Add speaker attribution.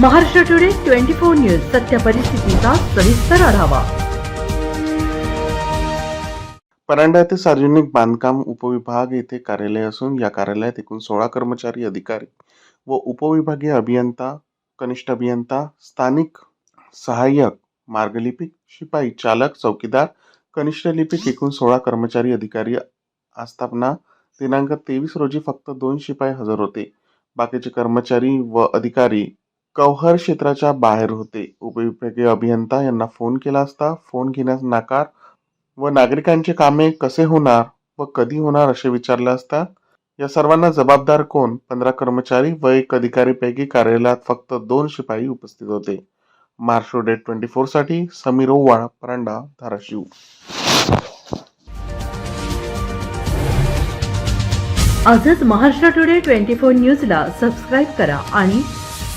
Speaker 1: Maharashtra today twenty four news सत्य परिस्थितीचा सविस्तर आढावा.
Speaker 2: परांडा येथे सार्वजनिक बांधकाम उपविभाग येथे कार्यालय असून या कार्यालयात एकूण सोळा कर्मचारी अधिकारी व उपविभागीय अभियंता कनिष्ठ अभियंता स्थानिक सहाय्यक मार्गलिपिक शिपाई चालक चौकीदार कनिष्ठ लिपिक एकूण सोळा कर्मचारी अधिकारी आस्थापना दिनांक तेवीस रोजी फक्त दोन शिपाई हजर होते. बाकीचे कर्मचारी व अधिकारी कौहर क्षेत्राच्या बाहेर होते. उपविभागीय अभियंता यांना फोन केला असता फोन घेण्यास नाकार व नागरिकांचे कामे कसे होणार व कधी होणार असे विचारले असता या सर्वांना जबाबदार कोण? पंधरा कर्मचारी व एक अधिकारीपैकी कार्यालयात फक्त दोन शिपाई उपस्थित होते. महाराष्ट्र डेट ट्वेंटी फोरसाठी समीर ओवाळ परांडा धाराशिव.
Speaker 1: आजच महाराष्ट्र टुडे ट्वेंटी फोर न्यूजला सबस्क्राईब करा आणि